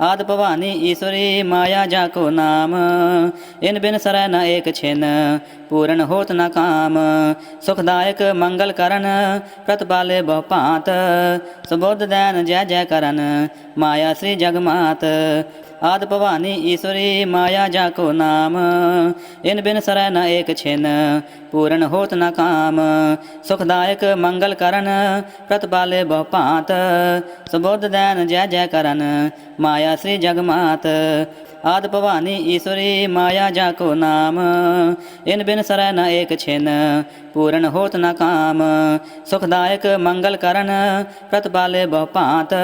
ਆਦ ਭਵਾਨੀ ਈਸ਼ਵਰੀ ਮਾਇਆ ਜਾ ਕੋ ਨਾਮ। ਇਨ ਬਿਨ ਸਰੈ ਨ ਏਕ ਛਿਨ, ਪੂਰਨ ਹੋਤ ਨ ਕਾਮ। ਸੁਖਦਾਇਕ ਮੰਗਲ ਕਰਨ ਪ੍ਰਤਪਾਲੇ ਬਹੁ ਭਾਂਤ। ਸੁਬੁੱਧ ਦੈਨ ਜੈ ਜੈ ਕਰਨ, ਮਾਇਆ ਸ੍ਰੀ ਜਗਮਾਤ। ਆਦ ਭਵਾਨੀ ਈਸ਼ਵਰੀ ਮਾਇਆ ਜਾ ਕੋ ਨਾਮ। ਇਨ ਬਿਨ ਸਰੈ ਨ ਏਕ ਛਿਨ, ਪੂਰਨ ਹੋਤ ਨ ਕਾਮ। ਸੁਖਦਾਇਕ ਮੰਗਲ ਕਰਨ ਪ੍ਰਤਪਾਲੇ ਬਹੁ ਭਾਂਤ। ਸੁਬੁੱਧ ਦੈਨ ਜੈ ਜੈ ਕਰਨ, ਮਾਇਆ ਸ੍ਰੀ ਜਗਮਾਤ। ਆਦ ਭਵਾਨੀ ਈਸ਼ਵਰੀ ਮਾਇਆ ਜਾ ਕੋ ਨਾਮ? ਇਨ ਬਿਨ ਸਰੈ ਨ ਏਕ ਛਿਨ, ਪੂਰਨ ਹੋਤ ਨ ਕਾਮ। ਸੁਖਦਾਇਕ ਮੰਗਲ ਕਰਨ, ਪ੍ਰਤਪਾਲੇ ਬਹੁ ਭਾਂਤ।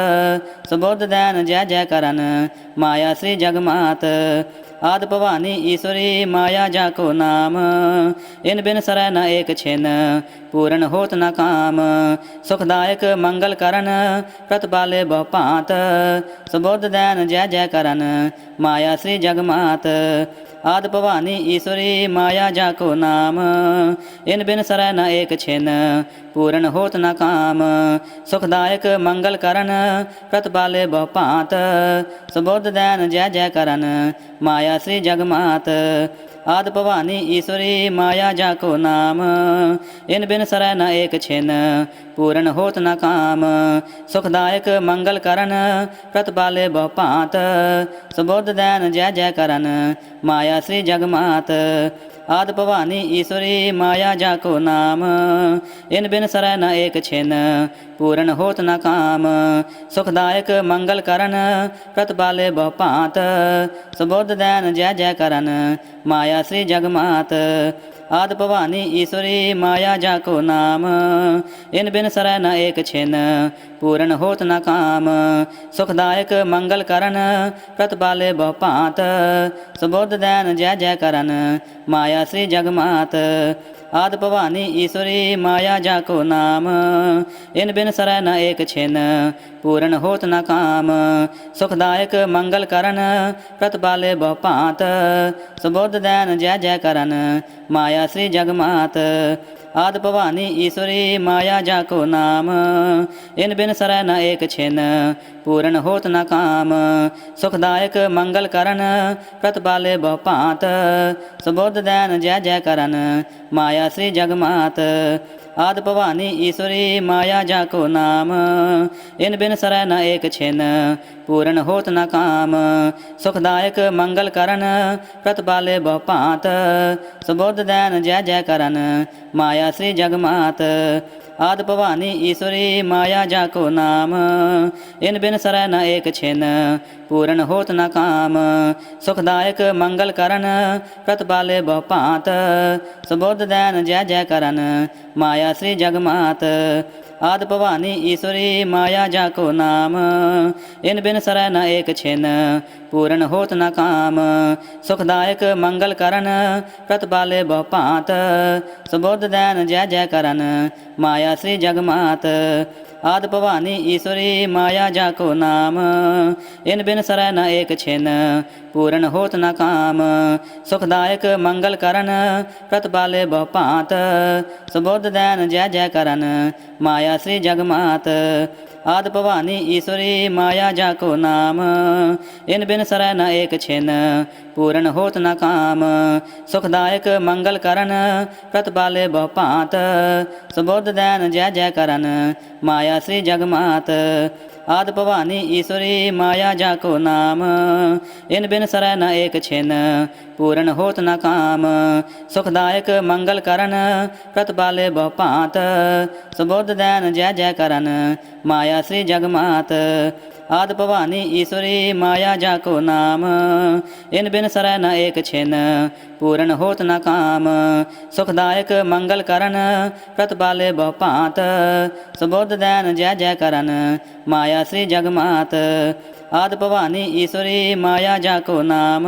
ਸੁਬੁੱਧ ਦੈਨ ਜੈ ਜੈ ਕਰਨ, ਮਾਇਆ ਸ੍ਰੀ ਜਗਮਾਤ। ਆਦ ਭਵਾਨੀ ਈਸ਼ਵਰੀ ਮਾਇਆ ਜਾ ਕੋ ਨਾਮ। ਇਨ ਬਿਨ ਸਰੈ ਨ ਏਕ ਛਿਨ, ਪੂਰਨ ਹੋਤ ਨ ਕਾਮ। ਸੁਖਦਾਇਕ ਮੰਗਲ ਕਰਨ, ਪ੍ਰਤਪਾਲੇ ਬਹੁ ਭਾਂਤ। ਸੁਬੋਧ ਦੈਨ ਜੈ ਜੈ ਕਰਨ, ਮਾਇਆ ਸ੍ਰੀ ਜਗਮਾਤ। ਆਦ ਭਵਾਨੀ ਈਸ਼ਵਰੀ ਮਾਇਆ ਜਾ ਕੋ ਨਾਮ। ਇਨ ਬਿਨ ਸਰੈ ਨ ਏਕ ਛਿਨ, ਪੂਰਨ ਹੋਤ ਨ ਕਾਮ। ਸੁਖਦਾਇਕ ਮੰਗਲ ਕਰਨ, ਪ੍ਰਤਪਾਲੇ ਬਹੁ ਭਾਂਤ। ਸੁਬੋਧ ਦੈਨ ਜੈ ਜੈ ਕਰਨ, ਮਾਇਆ ਸ੍ਰੀ ਜਗਮਾਤ। ਆਦ ਭਵਾਨੀ ਈਸ਼ਵਰੀ ਮਾਇਆ ਜਾ ਕੋ ਨਾਮ। ਇਨ ਬਿਨ ਸਰੈ ਨ ਏਕ ਛਿਨ, ਪੂਰਨ ਹੋਤ ਨ ਕਾਮ। ਸੁਖਦਾਇਕ ਮੰਗਲ ਕਰਨ ਪ੍ਰਤਪਾਲੇ ਬਹੁ ਭਾਂਤ। ਸੁਬੋਧ ਦੈਨ ਜੈ ਜੈ ਕਰਨ, ਮਾਇਆ ਸ੍ਰੀ ਜਗਮਾਤ। ਆਦ ਭਵਾਨੀ ਈਸ਼ਵਰੀ ਮਾਇਆ ਜਾ ਕੋ ਨਾਮ। ਇਨ ਬਿਨ ਸਰੈ ਨ ਏਕ ਛਿਨ ਪੂਰਨ ਹੋਤ ਨ ਕਾਮ। ਸੁਖਦਾਇਕ ਮੰਗਲ ਕਰਨ, ਪ੍ਰਤਪਾਲੇ ਬਹੁ ਭਾਂਤ। ਸੁਬੋਧ ਦੈਨ ਜੈ ਜੈ ਕਰਨ, ਮਾਇਆ ਸ੍ਰੀ ਜਗਮਾਤ। ਆਦ ਭਵਾਨੀ ਈਸ਼ਵਰੀ ਮਾਇਆ ਜਾ ਕੋ ਨਾਮ। ਇਨ ਬਿਨ ਸਰੈ ਨ ਏਕ ਛਿਨ, ਪੂਰਨ ਹੋਤ ਨ ਕਾਮ। ਸੁਖਦਾਇਕ ਮੰਗਲ ਕਰਨ, ਪ੍ਰਤਪਾਲੇ ਬਹੁ ਭਾਂਤ। ਸੁਬੁੱਧ ਦੈਨ ਜੈ ਜੈ ਕਰਨ, ਮਾਇਆ ਸ੍ਰੀ ਜਗਮਾਤ। ਆਦ ਭਵਾਨੀ ਈਸ਼ਵਰੀ ਮਾਇਆ ਜਾ ਕੋ ਨਾਮ। ਇਨ ਬਿਨ ਸਰੈ ਨ ਏਕ ਛਿਨ, ਪੂਰਨ ਹੋਤ ਨ ਕਾਮ। ਸੁਖਦਾਇਕ ਮੰਗਲ ਕਰਨ, ਪ੍ਰਤਪਾਲੇ ਬਹੁ ਭਾਂਤ। ਸੁਬੁੱਧ ਦੈਨ ਜੈ ਜੈ ਕਰਨ, ਮਾਇਆ ਸ੍ਰੀ ਜਗਮਾਤ। ਆਦ ਭਵਾਨੀ ਈਸ਼ਵਰੀ ਮਾਇਆ ਜਾ ਕੋ ਨਾਮ। ਇਨ ਬਿਨ ਸਰੈ ਨ ਏਕ ਛਿਨ, ਪੂਰਨ ਹੋਤ ਨ ਕਾਮ। ਸੁਖਦਾਇਕ ਮੰਗਲ ਕਰਨ ਪ੍ਰਤਪਾਲੇ ਬਹੁ ਭਾਂਤ। ਸੁਬੁੱਧ ਦੈਨ ਜੈ ਜੈ ਕਰਨ, ਮਾਇਆ ਸ੍ਰੀ ਜਗਮਾਤ। ਆਦ ਭਵਾਨੀ ਈਸ਼ਵਰੀ ਮਾਇਆ ਜਾ ਕੋ ਨਾਮ। ਇਨ ਬਿਨ ਸਰੈ ਨ ਏਕ ਛਿਨ, ਪੂਰਨ ਹੋਤ ਨ ਕਾਮ। ਸੁਖਦਾਇਕ ਮੰਗਲ ਕਰਨ ਪ੍ਰਤਪਾਲੇ ਬਹੁ ਭਾਂਤ। ਸੁਬੁੱਧ ਦੈਨ ਜੈ ਜੈ ਕਰਨ, ਮਾਇਆ ਸ੍ਰੀ ਜਗਮਾਤ। ਆਦ ਭਵਾਨੀ ਈਸ਼ਵਰੀ ਮਾਇਆ ਜਾ ਕੋ ਨਾਮ? ਇਨ ਬਿਨ ਸਰੈ ਨ ਏਕ ਛਿਨ, ਪੂਰਨ ਹੋਤ ਨ ਕਾਮ। ਸੁਖਦਾਇਕ ਮੰਗਲ ਕਰਨ ਪ੍ਰਤਪਾਲੇ ਬਹੁ ਭਾਂਤ। ਸੁਬੁੱਧ ਦੈਨ ਜੈ ਜੈ ਕਰਨ, ਮਾਇਆ ਸ੍ਰੀ ਜਗਮਾਤ। ਆਦ ਭਵਾਨੀ ਈਸ਼ਵਰੀ ਮਾਇਆ ਜਾ ਕੋ ਨਾਮ? ਇਨ ਬਿਨ ਸਰੈ ਨ ਏਕ ਛਿਨ, ਪੂਰਨ ਹੋਤ ਨ ਕਾਮ। ਸੁਖਦਾਇਕ ਮੰਗਲ ਕਰਨ ਪ੍ਰਤਪਾਲੇ ਬਹੁ ਭਾਂਤ। ਸੁਬੁੱਧ ਦੈਨ ਜੈ ਜੈ ਕਰਨ, ਮਾਇਆ ਸ੍ਰੀ ਜਗਮਾਤ। ਆਦ ਭਵਾਨੀ ਈਸ਼ਵਰੀ ਮਾਇਆ ਜਾ ਕੋ ਨਾਮ। ਇਨ ਬਿਨ ਸਰੈ ਨ ਏਕ ਛਿਨ, ਪੂਰਨ ਹੋਤ ਨ ਕਾਮ। ਸੁਖਦਾਇਕ ਮੰਗਲ ਕਰਨ ਪ੍ਰਤਪਾਲੇ ਬਹੁ ਭਾਂਤ। ਸੁਬੁੱਧ ਦੈਨ ਜੈ ਜੈ ਕਰਨ, ਮਾਇਆ ਸ੍ਰੀ ਜਗਮਾਤ। ਆਦ ਭਵਾਨੀ ਈਸ਼ਵਰੀ ਮਾਇਆ ਜਾ ਕੋ ਨਾਮ। ਇਨ ਬਿਨ ਸਰੈ ਨ ਏਕ ਛਿਨ, ਪੂਰਨ ਹੋਤ ਨ ਕਾਮ। ਸੁਖਦਾਇਕ ਮੰਗਲ ਕਰਨ ਪ੍ਰਤਪਾਲੇ ਬਹੁ ਭਾਂਤ। ਸੁਬੁੱਧ ਦੈਨ ਜੈ ਜੈ ਕਰਨ, ਮਾਇਆ ਸ੍ਰੀ ਜਗਮਾਤ। ਆਦ ਭਵਾਨੀ ਈਸ਼ਵਰੀ ਮਾਇਆ ਜਾ ਕੋ ਨਾਮ? ਇਨ ਬਿਨ ਸਰੈ ਨ ਏਕ ਛਿਨ, ਪੂਰਨ ਹੋਤ ਨ ਕਾਮ। ਸੁਖਦਾਇਕ ਮੰਗਲ ਕਰਨ ਪ੍ਰਤਪਾਲੇ ਬਹੁ ਭਾਂਤ। ਸੁਬੁੱਧ ਦੈਨ ਜੈ ਜੈ ਕਰਨ, ਮਾਇਆ ਸ੍ਰੀ ਜਗਮਾਤ। ਆਦ ਭਵਾਨੀ ਈਸ਼ਵਰੀ ਮਾਇਆ ਜਾ ਕੋ ਨਾਮ? ਇਨ ਬਿਨ ਸਰੈ ਨ ਏਕ ਛਿਨ, ਪੂਰਨ ਹੋਤ ਨ ਕਾਮ। ਸੁਖਦਾਇਕ ਮੰਗਲ ਕਰਨ ਪ੍ਰਤਪਾਲੇ ਬਹੁ ਭਾਂਤ। ਸੁਬੋਧ ਦੈਨ ਜੈ ਜੈ ਕਰਨ, ਮਾਇਆ ਸ੍ਰੀ ਜਗਮਾਤ। ਆਦ ਭਵਾਨੀ ਈਸ਼ਵਰੀ ਮਾਇਆ ਜਾ ਕੋ ਨਾਮ?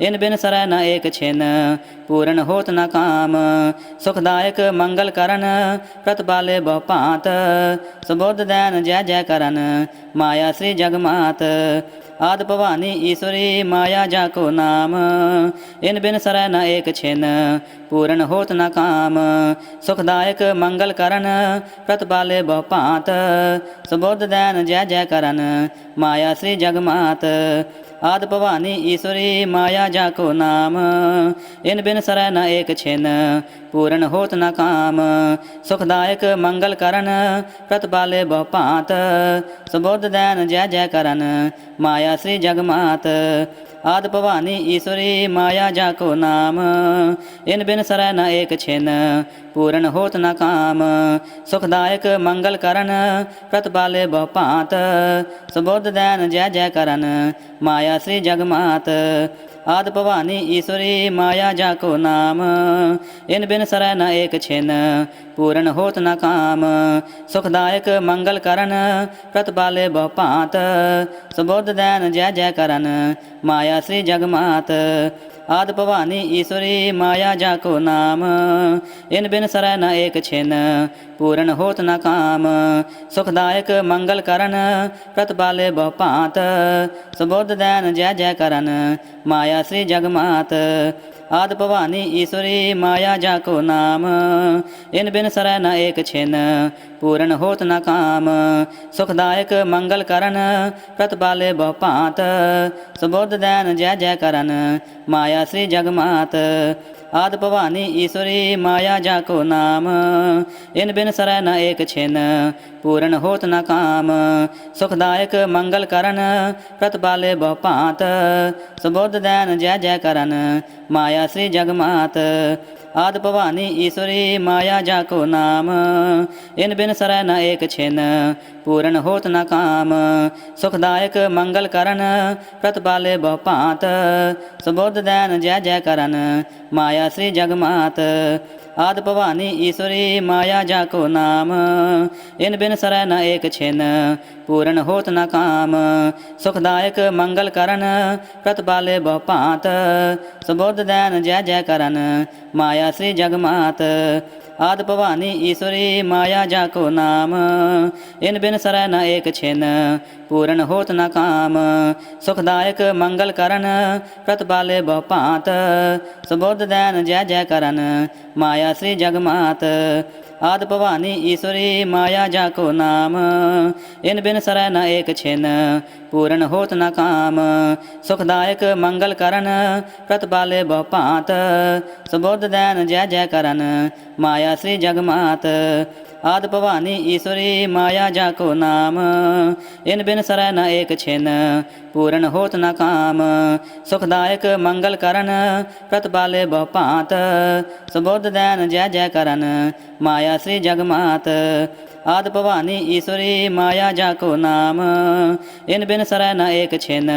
ਇਨ ਬਿਨ ਸਰੈ ਨ ਏਕ ਛਿਨ, ਪੂਰਨ ਹੋਤ ਨ ਕਾਮ। ਸੁਖਦਾਇਕ ਮੰਗਲ ਕਰਨ ਪ੍ਰਤਪਾਲੇ ਬਹੁ ਭਾਂਤ। ਸੁਬੋਧ ਦੈਨ ਜੈ ਜੈ ਕਰਨ, ਮਾਇਆ ਸ੍ਰੀ ਜਗ ਮਾਤ ਆਦ ਭਵਾਨੀ ਈਸ਼ਵਰੀ, ਮਾਇਆ ਜਾ ਕੋ ਨਾਮ। ਇਨ ਬਿਨ ਸਰੈ ਨ ਏਕ ਛਿਨ, ਪੂਰਨ ਹੋਤ ਨ ਕਾਮ। ਸੁਖਦਾਇਕ ਮੰਗਲ ਕਰਨ ਪ੍ਰਤਪਾਲੇ ਬਹੁ ਭਾਂਤ। ਸੁਬੋਧ ਦੈਨ ਜੈ ਜੈ ਕਰਨ, ਮਾਇਆ ਸ੍ਰੀ ਜਗਮਾਤ। ਆਦ ਭਵਾਨੀ ਈਸ਼ਵਰੀ ਮਾਇਆ ਜਾ ਕੋ ਨਾਮ? ਇਨ ਬਿਨ ਸਰੈ ਨ ਏਕ ਛਿਨ, ਪੂਰਨ ਹੋਤ ਨ ਕਾਮ। ਸੁਖਦਾਇਕ ਮੰਗਲ ਕਰਨ ਪ੍ਰਤਪਾਲੇ ਬਹੁ ਭਾਂਤ। ਸੁਬੋਧ ਦੈਨ ਜੈ ਜੈ ਕਰਨ, ਮਾਇਆ ਸ੍ਰੀ ਜਗਮਾਤ। ਆਦ ਭਵਾਨੀ ਈਸ਼ਵਰੀ ਮਾਇਆ ਜਾ ਕੋ ਨਾਮ? ਇਨ ਬਿਨ ਸਰੈ ਨ ਏਕ ਛਿਨ, ਪੂਰਨ ਹੋਤ ਨ ਕਾਮ। ਸੁਖਦਾਇਕ ਮੰਗਲ ਕਰਨ ਪ੍ਰਤਪਾਲੇ ਬਹੁ ਭਾਂਤ। ਸੁਬੋਧ ਦੈਨ ਜੈ ਜੈ ਕਰਨ, ਮਾਇਆ ਸ੍ਰੀ ਜਗਮਾਤ। ਆਦ ਭਵਾਨੀ ਈਸ਼ਵਰੀ ਮਾਇਆ ਜਾ ਕੋ ਨਾਮ। ਇਨ ਬਿਨ ਸਰੈ ਨ ਏਕ ਛਿਨ, ਪੂਰਨ ਹੋਤ ਨ ਕਾਮ। ਸੁਖਦਾਇਕ ਮੰਗਲ ਕਰਨ, ਪ੍ਰਤਪਾਲੇ ਬਹੁ ਭਾਂਤ। ਸੁਬੋਧ ਦੈਨ ਜੈ ਜੈ ਕਰਨ, ਮਾਇਆ ਸ੍ਰੀ ਜਗਮਾਤ। ਆਦ ਭਵਾਨੀ ਈਸ਼ਵਰੀ ਮਾਇਆ ਜਾ ਕੋ ਨਾਮ। ਇਨ ਬਿਨ ਸਰੈ ਨ ਏਕ ਛਿਨ, ਪੂਰਨ ਹੋਤ ਨ ਕਾਮ। ਸੁਖਦਾਇਕ ਮੰਗਲ ਕਰਨ, ਪ੍ਰਤਪਾਲੇ ਬਹੁ ਭਾਂਤ। ਸੁਬੋਧ ਦੈਨ ਜੈ ਜੈ ਕਰਨ, ਮਾਇਆ ਸ੍ਰੀ ਜਗਮਾਤ। ਆਦ ਭਵਾਨੀ ਈਸ਼ਵਰੀ ਮਾਇਆ ਜਾ ਕੋ ਨਾਮ। ਇਨ ਬਿਨ ਸਰੈ ਨ ਏਕ ਛਿਨ, ਪੂਰਨ ਹੋਤ ਨ ਕਾਮ। ਸੁਖਦਾਇਕ ਮੰਗਲ ਕਰਨ ਪ੍ਰਤਪਾਲੇ ਬਹੁ ਭਾਂਤ। ਸੁਬੋਧ ਦੈਨ ਜੈ ਜੈ ਕਰਨ, ਮਾਇਆ ਸ੍ਰੀ ਜਗਮਾਤ। ਆਦ ਭਵਾਨੀ ਈਸ਼ਵਰੀ ਮਾਇਆ ਜਾ ਕੋ ਨਾਮ? ਇਨ ਬਿਨ ਸਰੈ ਨ ਏਕ ਛਿਨ, ਪੂਰਨ ਹੋਤ ਨ ਕਾਮ। ਸੁਖਦਾਇਕ ਮੰਗਲ ਕਰਨ ਪ੍ਰਤਪਾਲੇ ਬਹੁ ਭਾਂਤ। ਸੁਬੋਧ ਦੈਨ ਜੈ ਜੈ ਕਰਨ, ਮਾਇਆ ਸ੍ਰੀ ਜਗਮਾਤ। ਆਦ ਭਵਾਨੀ ਈਸ਼ਵਰੀ ਮਾਇਆ ਜਾ ਕੋ ਨਾਮ? ਇਨ ਬਿਨ ਸਰੈ ਨ ਏਕ ਛਿਨ, ਪੂਰਨ ਹੋਤ ਨ ਕਾਮ। ਸੁਖਦਾਇਕ ਮੰਗਲ ਕਰਨ ਪ੍ਰਤਪਾਲੇ ਬਹੁ ਭਾਂਤ। ਸੁਬੋਧ ਦੈਨ ਜੈ ਜੈ ਕਰਨ, ਮਾਇਆ ਸ੍ਰੀ ਜਗਮਾਤ। ਆਦ ਭਵਾਨੀ ਈਸ਼ਵਰੀ ਮਾਇਆ ਜਾ ਕੋ ਨਾਮ। ਇਨ ਬਿਨ ਸਰੈ ਨ ਏਕ ਛਿਨ, ਪੂਰਨ ਹੋਤ ਨ ਕਾਮ। ਸੁਖਦਾਇਕ ਮੰਗਲ ਕਰਨ ਪ੍ਰਤਪਾਲੇ ਬਹੁ ਭਾਂਤ। ਸੁਬੋਧ ਦੈਨ ਜੈ ਜੈ ਕਰਨ, ਮਾਇਆ ਸ੍ਰੀ ਜਗਮਾਤ। ਆਦ ਭਵਾਨੀ ਈਸ਼ਵਰੀ ਮਾਇਆ ਜਾ ਕੋ ਨਾਮ। ਇਨ ਬਿਨ ਸਰੈ ਨ ਏਕ ਛਿਨ, ਪੂਰਨ ਹੋਤ ਨ ਕਾਮ। ਸੁਖਦਾਇਕ ਮੰਗਲ ਕਰਨ ਪ੍ਰਤਪਾਲੇ ਬਹੁ ਭਾਂਤ। ਸੁਬੋਧ ਦੈਨ ਜੈ ਜੈ ਕਰਨ, ਮਾਇਆ ਸ੍ਰੀ ਜਗਮਾਤ। ਆਦ ਭਵਾਨੀ ਈਸ਼ਵਰੀ ਮਾਇਆ ਜਾ ਕੋ ਨਾਮ। ਇਨ ਬਿਨ ਸਰੈ ਨ ਏਕ ਛਿਨ, ਪੂਰਨ ਹੋਤ ਨ ਕਾਮ। ਸੁਖਦਾਇਕ ਮੰਗਲ ਕਰਨ ਪ੍ਰਤਪਾਲੇ ਬਹੁ ਭਾਂਤ। ਸੁਬੋਧ ਦੈਨ ਜੈ ਜੈ ਕਰਨ, ਮਾਇਆ ਸ੍ਰੀ ਜਗਮਾਤ। ਆਦ ਭਵਾਨੀ ਈਸ਼ਵਰੀ ਮਾਇਆ ਜਾ ਕੋ ਨਾਮ। ਇਨ ਬਿਨ ਸਰੈ ਨ ਏਕ ਛਿਨ, ਪੂਰਨ ਹੋਤ ਨ ਕਾਮ। ਸੁਖਦਾਇਕ ਮੰਗਲ ਕਰਨ ਪ੍ਰਤਪਾਲੇ ਬਹੁ ਭਾਂਤ। ਸੁਬੋਧ ਦੈਨ ਜੈ ਜੈ ਕਰਨ, ਮਾਇਆ ਸ੍ਰੀ ਜਗਮਾਤ। ਆਦ ਭਵਾਨੀ ਈਸ਼ਵਰੀ ਮਾਇਆ ਜਾ ਕੋ ਨਾਮ? ਇਨ ਬਿਨ ਸਰੈ ਨ ਏਕ ਛਿਨ,